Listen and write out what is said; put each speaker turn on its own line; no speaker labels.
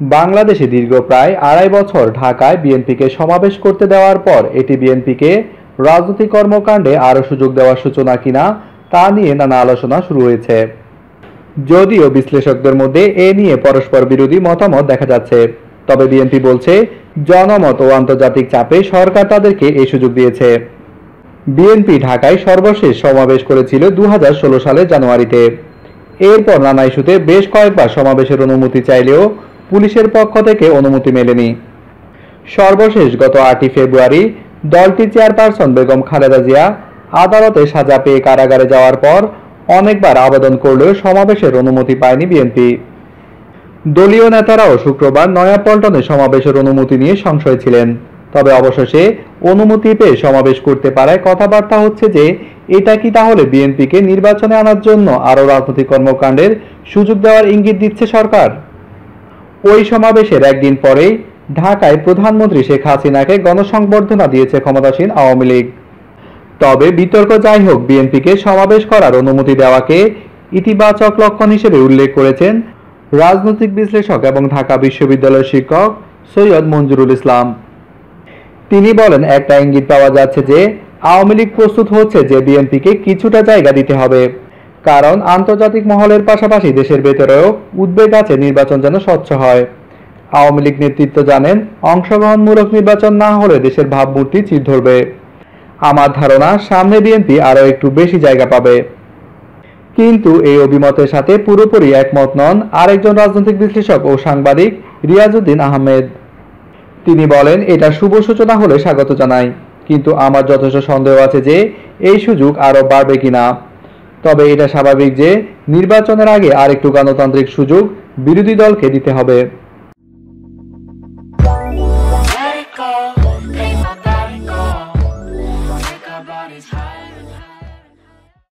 বাংলাদেশে দীর্ঘ প্রায় আড়াই বছর ঢাকায় বিএনপিকে সমাবেশ করতে দেওয়ার পর এটি বিএনপিকে রাজনৈতিক কর্মকাণ্ডে আরও সুযোগ দেওয়ার সূচনা কিনা তা নিয়ে নানা আলোচনা শুরু হয়েছে। যদিও বিশ্লেষকদের মধ্যে এ নিয়ে পরস্পর বিরোধী মতামত দেখা যাচ্ছে। তবে বিএনপি বলছে, জনমত ও আন্তর্জাতিক চাপে সরকার তাদেরকে এই সুযোগ দিয়েছে। বিএনপি ঢাকায় সর্বশেষ সমাবেশ করেছিল দু হাজার ষোলো সালের জানুয়ারিতে। এরপর নানা ইস্যুতে বেশ কয়েকবার সমাবেশের অনুমতি চাইলেও পুলিশের পক্ষ থেকে অনুমতি মেলেনি। সর্বশেষ গত আটই ফেব্রুয়ারি দলটির চেয়ারপারসন বেগম খালেদা জিয়া আদালতে সাজা পেয়ে কারাগারে যাওয়ার পর অনেকবার আবেদন করলেও সমাবেশের অনুমতি পায়নি বিএনপি। দলীয় নেতারাও শুক্রবার নয়াপল্টনে সমাবেশের অনুমতি নিয়ে সংশয় ছিলেন। তবে অবশেষে অনুমতি পেয়ে সমাবেশ করতে পারায় কথাবার্তা হচ্ছে যে, এটা কি তাহলে বিএনপিকে নির্বাচনে আনার জন্য আরও রাজনৈতিক কর্মকাণ্ডের সুযোগ দেওয়ার ইঙ্গিত দিচ্ছে সরকার? ওই সমাবেশের একদিন পরেই ঢাকায় প্রধানমন্ত্রী শেখ হাসিনাকে গণসংবর্ধনা দিয়েছে ক্ষমতাসীন আওয়ামী লীগ। তবে বিতর্ক যাই হোক, বিএনপিকে সমাবেশ করার অনুমতি দেওয়াকে ইতিবাচক লক্ষণ হিসেবে উল্লেখ করেছেন রাজনৈতিক বিশ্লেষক এবং ঢাকা বিশ্ববিদ্যালয়ের শিক্ষক সৈয়দ মঞ্জুরুল ইসলাম। তিনি বলেন, একটা ইঙ্গিত পাওয়া যাচ্ছে যে আওয়ামী লীগ প্রস্তুত হচ্ছে যে বিএনপিকে কিছুটা জায়গা দিতে হবে। কারণ আন্তর্জাতিক মহলের পাশাপাশি দেশের ভেতরেও উদ্বেগ আছে নির্বাচন যেন স্বচ্ছ হয়। আওয়ামী লীগ নেতৃত্ব জানেন, অংশগ্রহণমূলক নির্বাচন না হলে দেশের ভাবমূর্তি চির ধরবে। আমার ধারণা, সামনে বিএনপি আরও একটু বেশি জায়গা পাবে। কিন্তু এই অভিমতের সাথে পুরোপুরি একমত নন আরেকজন রাজনৈতিক বিশ্লেষক ও সাংবাদিক রিয়াজউদ্দিন আহমেদ। তিনি বলেন, এটা শুভ সূচনা হলে স্বাগত জানাই, কিন্তু আমার যথেষ্ট সন্দেহ আছে যে এই সুযোগ আরও বাড়বে কিনা। তবে এটা স্বাভাবিক যে নির্বাচনের আগে আরেকটু গণতান্ত্রিক সুযোগ বিরোধী দলকে দিতে হবে It's hot.